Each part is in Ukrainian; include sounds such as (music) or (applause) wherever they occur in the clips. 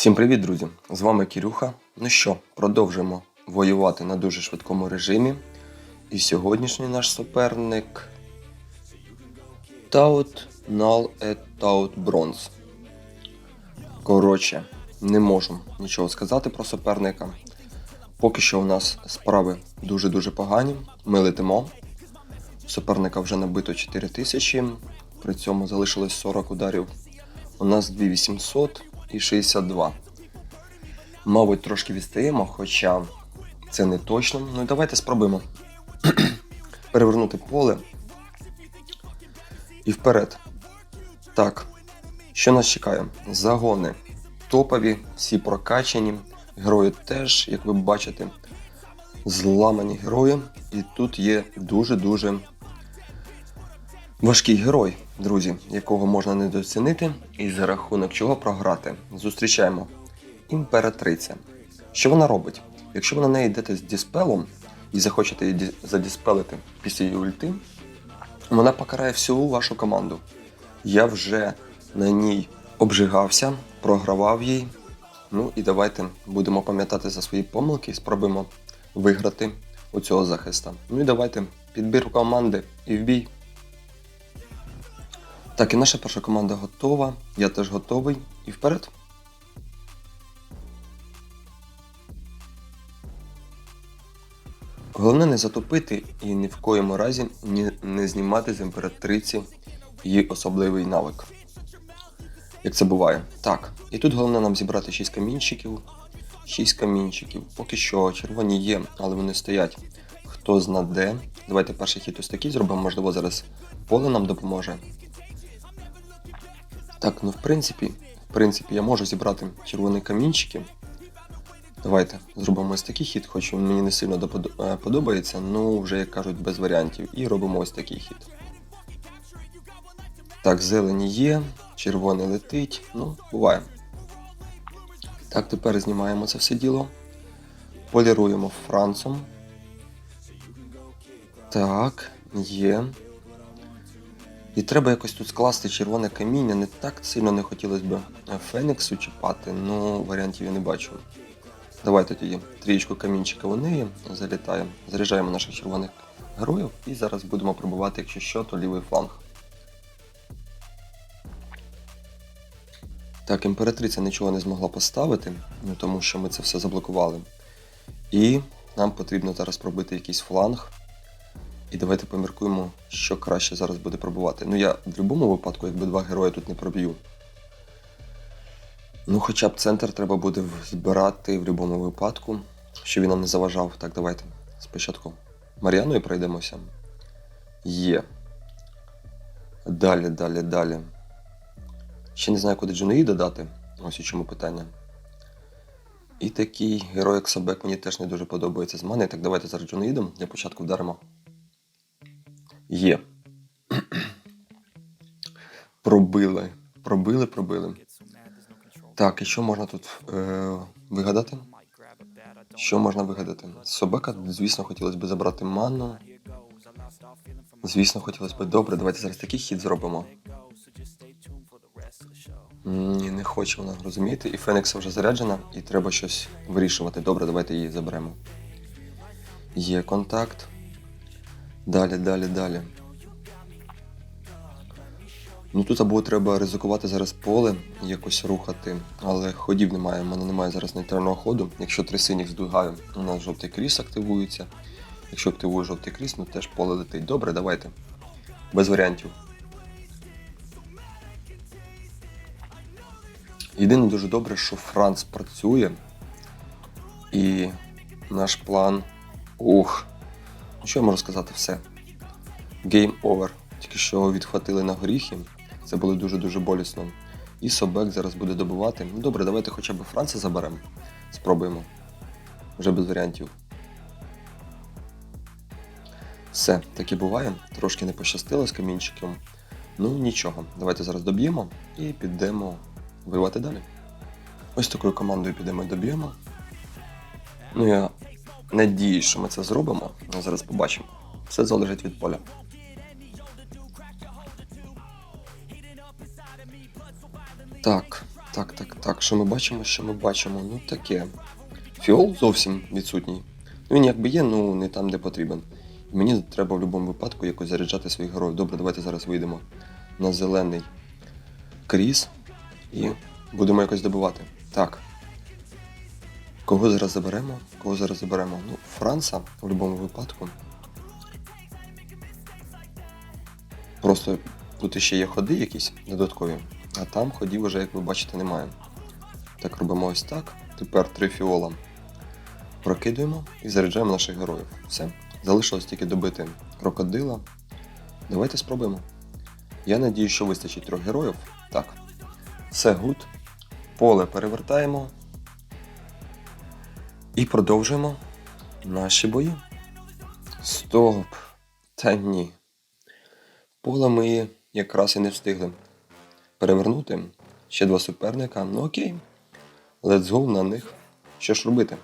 Всім привіт, друзі! З вами Кірюха. Ну що, продовжимо воювати на дуже швидкому режимі. І сьогоднішній наш суперник Таут Нал et Таут Бронз. Коротше, не можу нічого сказати про суперника. Поки що у нас справи дуже-дуже погані. Ми летимо. Суперника вже набито 4 тисячі, при цьому залишилось 40 ударів. У нас 2800 і 62. Мабуть, трошки відстаємо, хоча це не точно. Ну і давайте спробуємо (clears throat) перевернути поле і вперед. Так, що нас чекає? Загони топові, всі прокачані. Герої теж, як ви бачите, зламані герої. І тут є дуже-дуже важкий герой, друзі, якого можна недооцінити і за рахунок чого програти. Зустрічаємо імператриця. Що вона робить? Якщо ви на неї йдете з діспелом і захочете її задіспелити після її ульти, вона покарає всю вашу команду. Я вже на ній обжигався, програвав їй. Ну і давайте будемо пам'ятати за свої помилки і спробуємо виграти у цього захиста. Ну і давайте підбір команди і в бій. Так, і наша перша команда готова. Я теж готовий. І вперед. Головне не затопити і ні в коєму разі ні- не знімати з імператриці її особливий навик. Як це буває. Так, і тут головне нам зібрати 6 камінчиків. 6 камінчиків. Поки що червоні є, але вони стоять. Хто зна де. Давайте перший хід ось такий зробимо, можливо, зараз поле нам допоможе. Так, ну в принципі, в принципі, я можу зібрати червоні камінчики. Давайте зробимо ось такий хід, хоч він мені не сильно е, подобається, ну вже як кажуть, без варіантів. І робимо ось такий хід. Так, зелені є, червоний летить, ну, буває. Так, тепер знімаємо це все діло. Поліруємо францом. Так, є. І треба якось тут скласти червоне каміння. Не так сильно не хотілося б Феніксу чіпати, ну варіантів я не бачу. Давайте тоді трієчку камінчика у неї залітаємо, заряджаємо наших червоних героїв і зараз будемо пробувати, якщо що, то лівий фланг. Так, імператриця нічого не змогла поставити, ну, тому що ми це все заблокували. І нам потрібно зараз пробити якийсь фланг. І давайте поміркуємо, що краще зараз буде пробувати. Ну я в будь-якому випадку, якби два герої тут не проб'ю. Ну, хоча б центр треба буде збирати в будь-якому випадку, щоб він нам не заважав. Так, давайте. Спочатку Мар'яною пройдемося. Є. Далі, далі, далі. Ще не знаю, куди Джунаїда дати. Ось у чому питання. І такий герой, як Собек, мені теж не дуже подобається з мене. Так, давайте зараз Джунаїдом для початку вдаримо. Є. пробили. Пробили, пробили. Так, і що можна тут е, вигадати? Що можна вигадати? Собака, звісно, хотілося б забрати ману. Звісно, хотілося б добре. Давайте зараз такий хід зробимо. Ні, не хоче вона розумієте. І Фенікса вже заряджена, і треба щось вирішувати. Добре, давайте її заберемо. Є контакт. Далі, далі, далі. Ну тут або треба ризикувати зараз поле, якось рухати, але ходів немає, в мене немає зараз нейтрального ходу. Якщо три синіх здвигаю, у нас жовтий кріс активується. Якщо активую жовтий кріс, ну теж поле летить. Добре, давайте. Без варіантів. Єдине дуже добре, що Франц працює. І наш план. Ух. Ну що я можу сказати? Все. Game over. Тільки що його відхватили на горіхи. Це було дуже-дуже болісно. І Собек зараз буде добувати. Ну добре, давайте хоча б Франца заберемо. Спробуємо. Вже без варіантів. Все, так і буває. Трошки не пощастило з камінчиком. Ну нічого, давайте зараз доб'ємо і підемо воювати далі. Ось такою командою підемо і доб'ємо. Ну я надіюсь, що ми це зробимо. А зараз побачимо. Все залежить від поля. Так, так, так. Так, що ми бачимо, що ми бачимо? Ну таке. Фіол зовсім відсутній. Ну він якби є, ну не там, де потрібен. І мені треба в будь-якому випадку якось заряджати своїх героїв. Добре, давайте зараз вийдемо на зелений кріс і будемо якось добивати. Так. Кого зараз заберемо? Кого зараз заберемо? Ну, Франца в будь-якому випадку. Просто тут ще є ходи якісь додаткові, а там ходів вже, як ви бачите, немає. Так, робимо ось так. Тепер три фіола прокидуємо і заряджаємо наших героїв. Все. Залишилось тільки добити крокодила. Давайте спробуємо. Я надію, що вистачить трьох героїв. Так. Все гуд. Поле перевертаємо. І продовжуємо наші бої. Стоп! Та ні. Поле ми якраз і не встигли перевернути. Ще два суперника. Ну окей. Let's go на них. Що ж робити?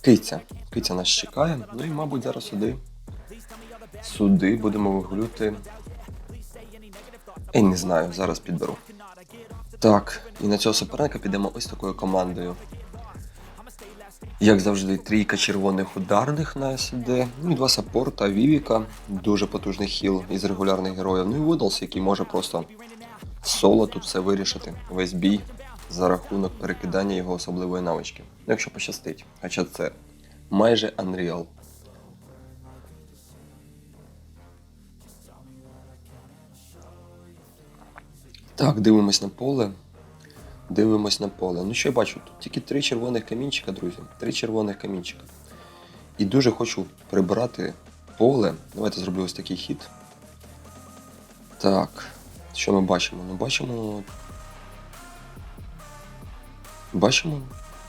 Киця. Киця нас чекає. Ну і, мабуть, зараз сюди. Сюди будемо вигулювати. Ей, не знаю, зараз підберу. Так, і на цього суперника підемо ось такою командою. Як завжди, трійка червоних ударних на СД, ну і два саппорта, Вівіка, дуже потужний хіл із регулярних героїв. Ну і Вудлс, який може просто соло тут все вирішити, весь бій за рахунок перекидання його особливої навички. Ну, якщо пощастить. Хоча це майже Unreal. Так, дивимось на поле. Дивимось на поле. Ну що я бачу? Тут тільки три червоних камінчика, друзі. Три червоних камінчика. І дуже хочу прибирати поле. Давайте зроблю ось такий хід. Так. Що ми бачимо? Ну бачимо. Бачимо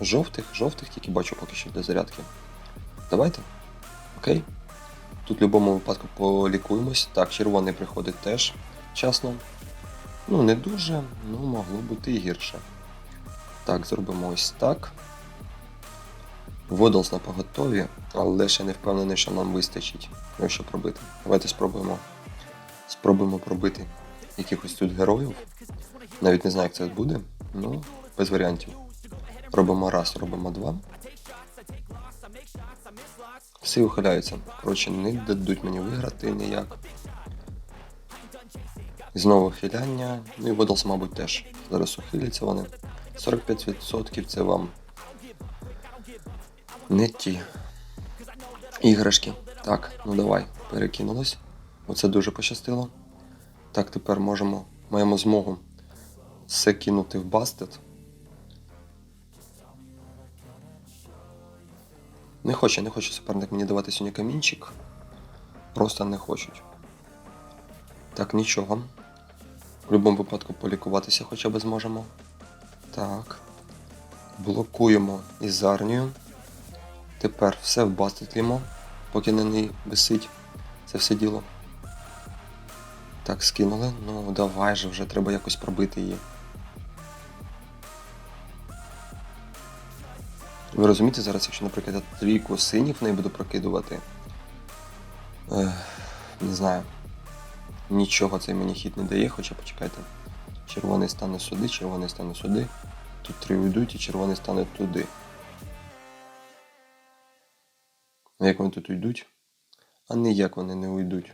жовтих, жовтих тільки бачу поки що для зарядки. Давайте. Окей. Тут в будь-якому випадку полікуємось. Так, червоний приходить теж часно. Ну, не дуже, ну могло бути і гірше. Так, зробимо ось так. Водолс на поготові, але ще не впевнений, що нам вистачить, якщо пробити. Давайте спробуємо. Спробуємо пробити якихось тут героїв. Навіть не знаю, як це буде. Ну, без варіантів. Робимо раз, робимо два. Всі ухиляються. Коротше, не дадуть мені виграти ніяк. Знову хиляння. Ну і Водолс, мабуть, теж. Зараз ухиляться вони. 45% це вам не ті іграшки. Так, ну давай, перекинулось. Оце дуже пощастило. Так, тепер можемо, маємо змогу все кинути в бастет. Не хоче, не хоче суперник мені давати сьогодні камінчик. Просто не хочуть. Так, нічого. В будь-якому випадку полікуватися хоча б зможемо. Так. Блокуємо із арнію. Тепер все вбаститлімо, поки на ній висить це все діло. Так, скинули. Ну давай же вже треба якось пробити її. Ви розумієте зараз, якщо, наприклад, я трійку синіх в неї буду прокидувати. Ех, не знаю. Нічого цей мені хід не дає, хоча почекайте. Червоний стане сюди, червоний стане сюди. Тут три уйдуть і червоний стане туди. Як вони тут уйдуть? А ніяк вони не уйдуть.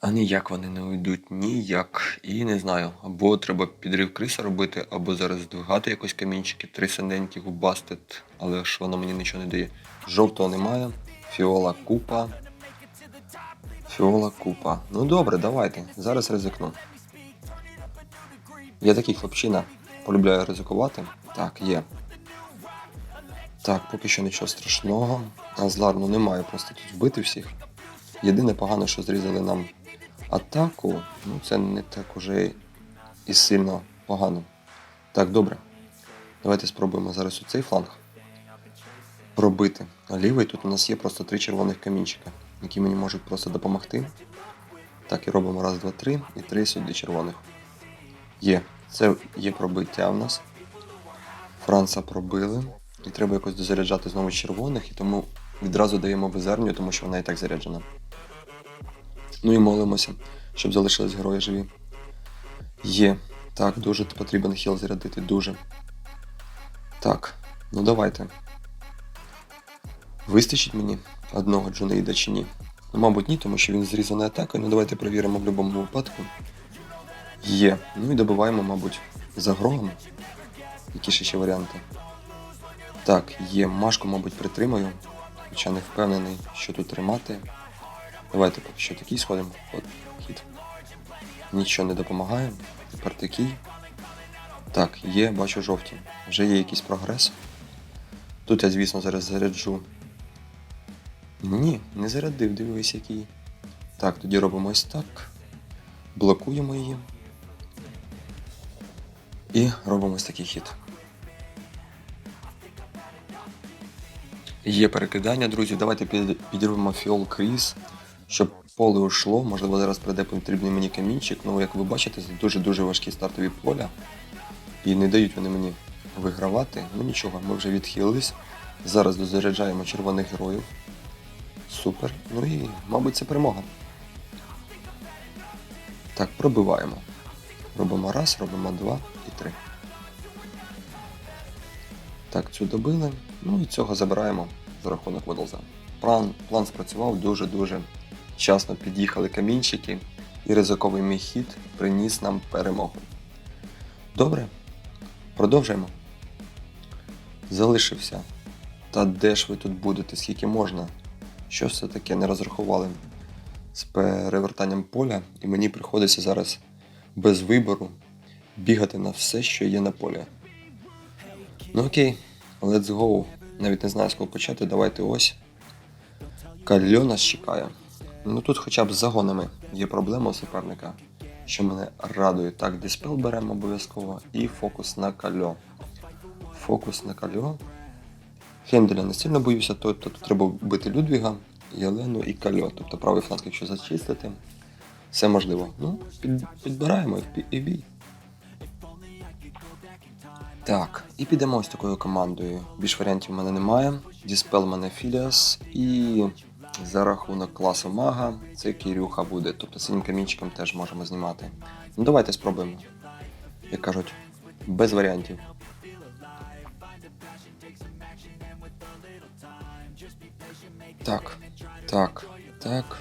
А ніяк вони не уйдуть, ніяк. І не знаю, або треба підрив криса робити, або зараз здвигати якось камінчики, три синеньких в бастет, але ж воно мені нічого не дає. Жовтого немає, фіола купа. Фіола купа. Ну добре, давайте. Зараз ризикну. Я такий хлопчина, полюбляю ризикувати. Так, є. Так, поки що нічого страшного. А зларну немає, просто тут вбити всіх. Єдине погано, що зрізали нам атаку, ну це не так уже і сильно погано. Так, добре. Давайте спробуємо зараз у цей фланг пробити. А лівий тут у нас є просто три червоних камінчика, які мені можуть просто допомогти. Так, і робимо раз, два, три, і три сюди червоних. Є. Це є пробиття в нас. Франца пробили. І треба якось дозаряджати знову червоних, і тому відразу даємо безерню, тому що вона і так заряджена. Ну і молимося, щоб залишились герої живі. Є. Так, дуже потрібен хіл зарядити, дуже. Так, ну давайте. Вистачить мені одного Джунейда чи ні? Ну, мабуть, ні, тому що він зрізаний атакою. Ну давайте перевіримо в будь-якому випадку. Є. Ну і добиваємо, мабуть, за грогом. Які ще ще варіанти? Так, є. Машку, мабуть, притримаю. Хоча не впевнений, що тут тримати. Давайте поки що такий сходимо. От хід. Нічого не допомагає. Тепер такий. Так, є, бачу жовті. Вже є якийсь прогрес. Тут я, звісно, зараз заряджу. Ні, не зарядив, дивись який. Так, тоді робимо ось так. Блокуємо її. І робимо ось такий хід. Є перекидання, друзі. Давайте під- підірвемо фіол кріс, щоб поле ушло. Можливо, зараз прийде потрібний мені камінчик. Ну, як ви бачите, це дуже-дуже важкі стартові поля. І не дають вони мені вигравати. Ну нічого, ми вже відхилились. Зараз дозаряджаємо червоних героїв. Супер. Ну і, мабуть, це перемога. Так, пробиваємо. Робимо раз, робимо два і три. Так, цю добили. Ну і цього забираємо за рахунок Водлза. План, план спрацював дуже-дуже вчасно під'їхали камінчики, і ризиковий мій хід приніс нам перемогу. Добре, продовжуємо. Залишився. Та де ж ви тут будете, скільки можна? Що таке не розрахували з перевертанням поля, і мені приходиться зараз без вибору бігати на все, що є на полі. Ну окей, let's go. Навіть не знаю, з кого почати. Давайте ось. Кальо нас чекає. Ну тут хоча б з загонами є проблема у суперника, що мене радує. Так, диспел беремо обов'язково і фокус на кальо. Фокус на кальо. Хенделя не сильно боюся, то тут треба вбити Людвіга, Єлену і Кальо. Тобто правий фланг, якщо зачистити, все можливо. Ну, під, підбираємо і бій. Так, і підемо ось такою командою. Більш варіантів в мене немає. Діспел мене Філіас і за рахунок класу мага це Кірюха буде. Тобто синім камінчиком теж можемо знімати. Ну давайте спробуємо. Як кажуть, без варіантів. Так, так, так.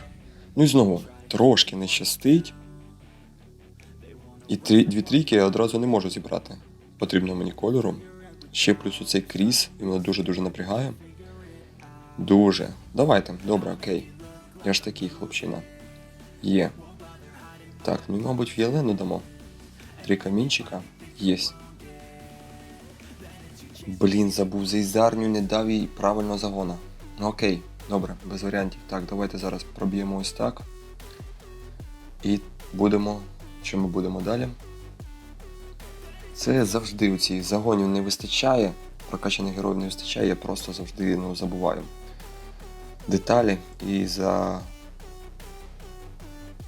Ну і знову трошки не щастить. І три, дві трійки я одразу не можу зібрати. Потрібно мені кольору. Ще плюс оцей кріс, і мене дуже-дуже напрягає. Дуже. Давайте, добре, окей. Я ж такий хлопчина. Є. Так, ну, мабуть, в Єлену дамо. Три камінчика. Єсть. Блін, забув за ізарню, не дав їй правильного загона. Ну окей, добре, без варіантів. Так, давайте зараз проб'ємо ось так. І будемо. Що ми будемо далі? Це завжди у цих загонів не вистачає, прокачаних героїв не вистачає, я просто завжди ну, забуваю деталі і за.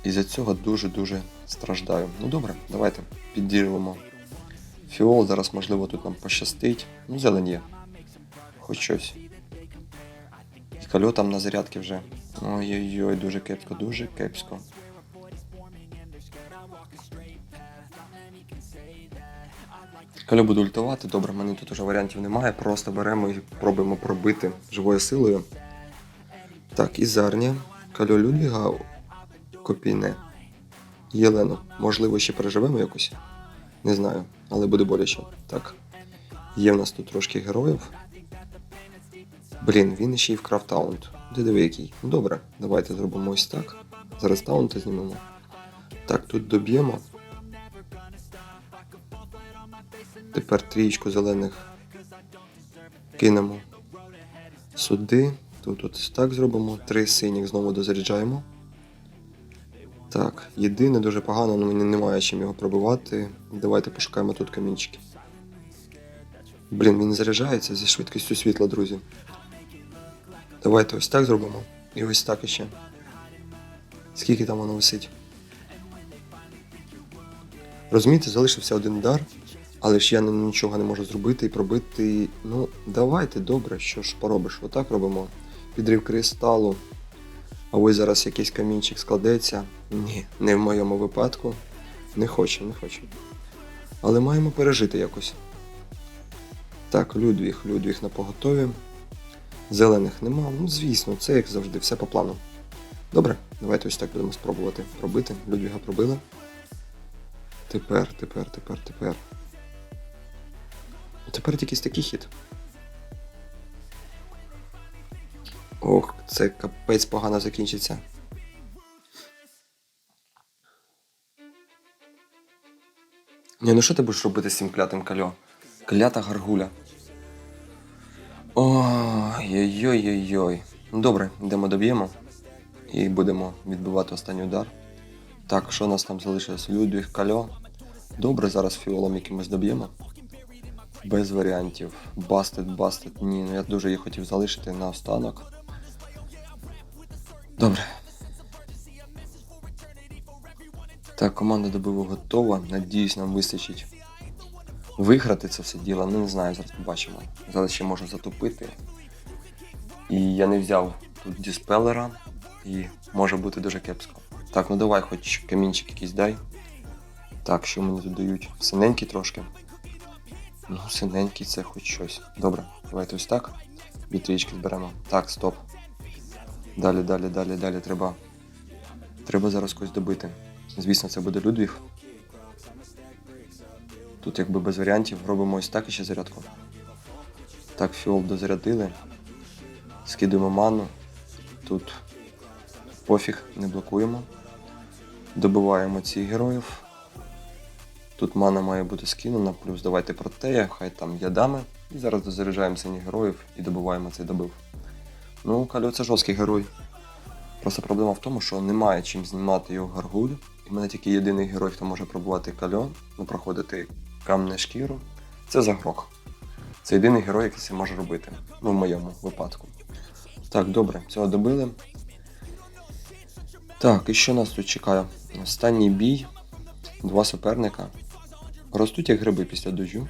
І за цього дуже-дуже страждаю. Ну добре, давайте підірвемо фіол. Зараз, можливо, тут нам пощастить. Ну, зелень є. Хоч щось. І кальо там на зарядки вже. Ой-ой-ой, дуже кепсько, дуже кепсько. Кальо буде ультувати, добре, в мене тут уже варіантів немає. Просто беремо і пробуємо пробити живою силою. Так, і Зарня, Кальо Людвіга, Копійне. Єлену. Можливо, ще переживемо якось. Не знаю, але буде боляче. Так. Є в нас тут трошки героїв. Блін, він ще й вкрав таунт. Де диви який. Ну добре, давайте зробимо ось так. Зараз таунти знімемо. Так, тут доб'ємо. Тепер трієчку зелених кинемо сюди. Тут ось так зробимо. Три синіх знову дозаряджаємо. Так, єдине дуже погано, але мені немає чим його пробивати. Давайте пошукаємо тут камінчики. Блін, він заряджається зі швидкістю світла, друзі. Давайте ось так зробимо. І ось так іще. Скільки там воно висить? Розумієте, залишився один удар, але ж я нічого не можу зробити і пробити. Ну, давайте, добре, що ж поробиш. Отак робимо. Підрив кристалу. А ось зараз якийсь камінчик складеться. Ні, не в моєму випадку. Не хочу, не хочу. Але маємо пережити якось. Так, Людвіг, Людвіг на поготові. Зелених нема. Ну, звісно, це як завжди, все по плану. Добре, давайте ось так будемо спробувати пробити. Людвіга пробили. Тепер, тепер, тепер, тепер. Тепер якийсь такий хід. Ох, це капець погано закінчиться. Ні, ну що ти будеш робити з цим клятим кальо? Клята гаргуля. Ой-ой-ой-ой. Ну добре, йдемо доб'ємо. І будемо відбивати останній удар. Так, що у нас там залишилось? Людвіг, кальо. Добре, зараз фіолом якимось доб'ємо. Без варіантів. Бастет, бастет. Ні, ну я дуже її хотів залишити на останок. Добре. Так, команда добиву готова. Надіюсь, нам вистачить виграти це все діло. Ну, не знаю, зараз побачимо. Зараз ще можу затупити. І я не взяв тут діспелера, і може бути дуже кепсько. Так, ну давай, хоч камінчик якийсь дай. Так, що мені тут дають? Синенький трошки. Ну, синенький це хоч щось. Добре, давайте ось так. Дві трічки зберемо. Так, стоп. Далі, далі, далі, далі. Треба. Треба зараз когось добити. Звісно, це буде Людвіг. Тут якби без варіантів робимо ось так і ще зарядку. Так, фіол дозарядили. Скидуємо ману. Тут пофіг, не блокуємо. Добиваємо цих героїв. Тут мана має бути скинена, плюс давайте протея, хай там ядами. І зараз дозаряджаємо синіх героїв і добиваємо цей добив. Ну, Кальо це жорсткий герой. Просто проблема в тому, що немає чим знімати його гаргуль. І в мене тільки єдиний герой, хто може пробувати кальо, ну проходити камне шкіру. Це Загрох. Це єдиний герой, який це може робити. Ну, в моєму випадку. Так, добре, цього добили. Так, і що нас тут чекає? Останній бій. Два суперника. Ростуть як гриби після дождю.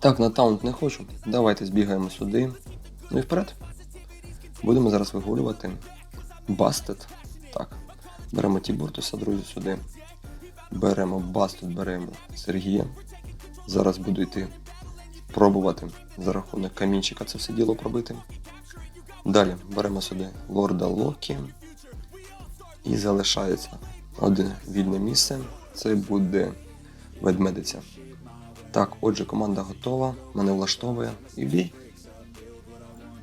Так, на таунт не хочу. Давайте збігаємо сюди. Ну і вперед. Будемо зараз вигулювати. Бастет. Так. Беремо Тібуртуса, друзі, сюди. Беремо Бастет, беремо Сергія. Зараз буду йти пробувати за рахунок камінчика це все діло пробити. Далі беремо сюди лорда Локі. І залишається одне вільне місце. Це буде ведмедиця. Так, отже, команда готова, мене влаштовує і бій.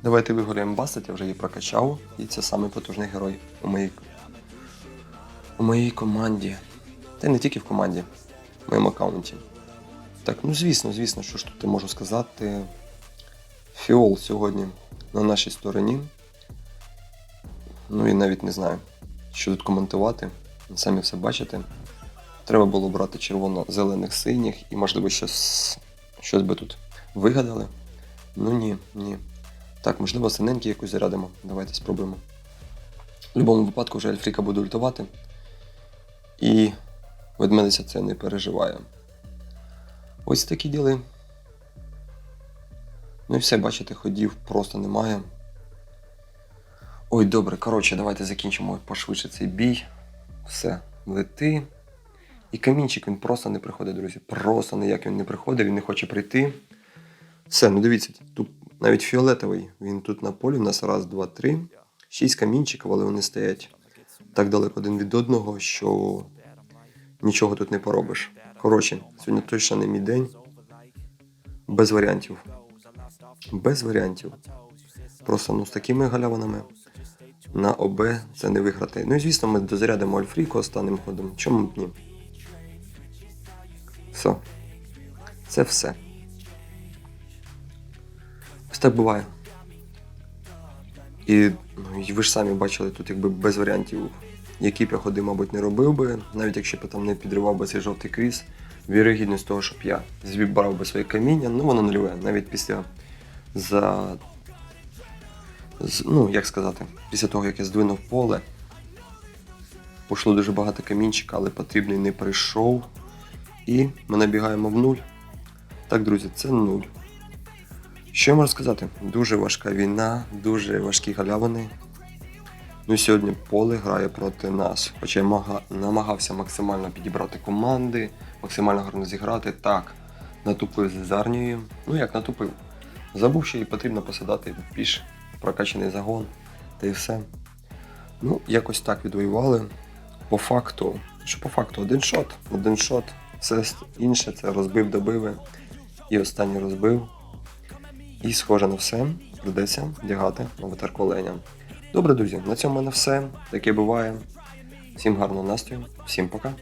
Давайте вигуляємо Бастет, я вже її прокачав, і це самий потужний герой у моїй, у моїй команді. Та й не тільки в команді, в моєму аккаунті. Так, ну звісно, звісно, що ж тут я можу сказати. Фіол сьогодні на нашій стороні. Ну і навіть не знаю, що тут коментувати. Самі все бачите. Треба було брати червоно-зелених синіх і, можливо, щось, щось би тут вигадали. Ну ні, ні. Так, можливо, синенький якусь зарядимо. Давайте спробуємо. В будь-якому випадку вже Ельфріка буде ультувати. І ведмедиця це не переживає. Ось такі діли. Ну і все, бачите, ходів просто немає. Ой, добре, коротше, давайте закінчимо пошвидше цей бій. Все, лети. І камінчик він просто не приходить, друзі. Просто ніяк він не приходить, він не хоче прийти. Все, ну дивіться, тут навіть фіолетовий. Він тут на полі. У нас раз, два, три. Шість камінчиків, але вони стоять так далеко один від одного, що нічого тут не поробиш. Коротше, сьогодні точно не мій день. Без варіантів. Без варіантів. Просто ну з такими галявинами на ОБ це не виграти. Ну і звісно, ми дозарядимо Альфріку останнім ходом. Чому б ні? Все. Це все. Ось так буває. І, ну, і ви ж самі бачили тут якби без варіантів, які б я ходи, мабуть, не робив би, навіть якщо б я там не підривав би цей жовтий кріс, вірогідність того, щоб я збрав би своє каміння, ну воно нульове, навіть після за. з- Ну, як сказати, після того, як я здвинув поле, пішло дуже багато камінчика, але потрібний не прийшов. І ми набігаємо в нуль. Так, друзі, це нуль. Що я можу сказати? Дуже важка війна, дуже важкі галявини. Ну і сьогодні поле грає проти нас. Хоча я мага- намагався максимально підібрати команди, максимально гарно зіграти. Так, натупив з Зарнією. Ну як натупив? Забув, що їй потрібно посадати піш, прокачаний загон, та і все. Ну, якось так відвоювали. По факту, що по факту, один шот, один шот, все інше це розбив, добиви. І останній розбив. І схоже на все, придеться вдягати аватарку оленя. Добре, друзі, на цьому в мене все. Таке буває. Всім гарного настрою, всім пока.